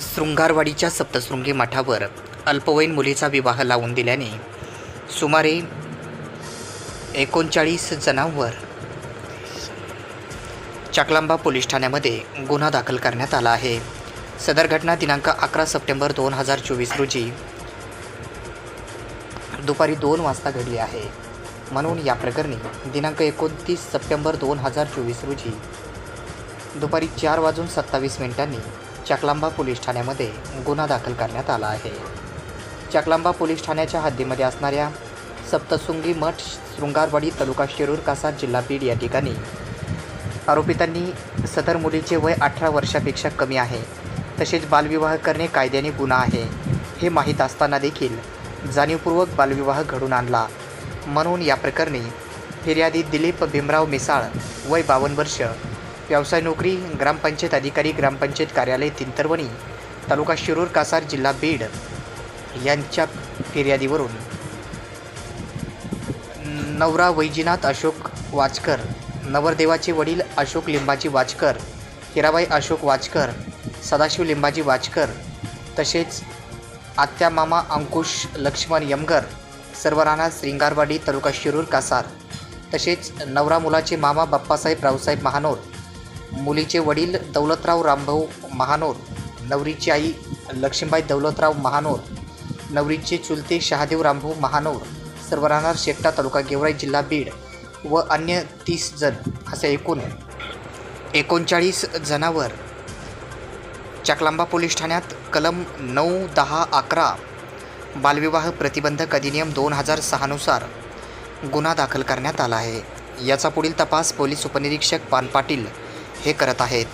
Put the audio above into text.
शृंगारवाडीच्या सप्तशृंगी मठावर अल्पवयीन मुलीचा विवाह लावून दिल्याने सुमारे एकोणचाळीस जणांवर चाकलांबा पोलीस ठाण्यामध्ये गुन्हा दाखल करण्यात आला आहे. सदर घटना दिनांक अकरा सप्टेंबर दोन हजार चोवीस रोजी दुपारी दोन वाजता घडली आहे. म्हणून या प्रकरणी दिनांक एकोणतीस सप्टेंबर दोन हजार चोवीस रोजी दुपारी चार वाजून सत्तावीस मिनिटांनी चाकलांबा पोलीस ठाण्यामध्ये गुन्हा दाखल करण्यात आला आहे. चाकलांबा पोलीस ठाण्याच्या हद्दीमध्ये असणाऱ्या सप्तसुंगी मठ शृंगारवाडी तालुका शिरूर कासार जिल्हा बीड या ठिकाणी आरोपितांनी सदर मुलीचे वय अठरा वर्षापेक्षा कमी आहे. तसेच बालविवाह करणे कायद्याने गुन्हा आहे. हे माहीत असताना देखील जाणीवपूर्वक बालविवाह घडून आणला. म्हणून या प्रकरणी फिर्यादी दिलीप भीमराव मिसाळ वय बावन्न वर्ष व्यवसाय नोकरी ग्रामपंचायत अधिकारी ग्रामपंचायत कार्यालय तिंतरवणी तालुका शिरूर कासार जिल्हा बीड यांच्या फिर्यादीवरून. नवरा वैजीनाथ अशोक वाचकर नवरदेवाचे वडील अशोक लिंबाजी वाचकर हिराबाई अशोक वाचकर सदाशिव लिंबाजी वाचकर तसेच आत्या मामा अंकुश लक्ष्मण यमगर सर्व श्रृंगारवाडी तालुका शिरूर कासार तसेच नवरा मुलाचे मामा बाप्पासाहेब रावसाहेब महानोर मुलीचे वडील दौलतराव रामभाऊ महानोर नवरीची आई लक्ष्मीबाई दौलतराव महानोर नवरीचे चुलते शहादेव रामभाऊ महानोर सर्व राहणार शेकटा तालुका गेवराई जिल्हा बीड व अन्य तीस जण असे एकूण एकोणचाळीस जणांवर. चकलांबा पोलीस ठाण्यात कलम नऊ दहा अकरा बालविवाह प्रतिबंधक अधिनियम दोन हजार सहानुसार गुन्हा दाखल करण्यात आला आहे. याचा पुढील तपास पोलीस उपनिरीक्षक पान पाटील हे करत आहेत.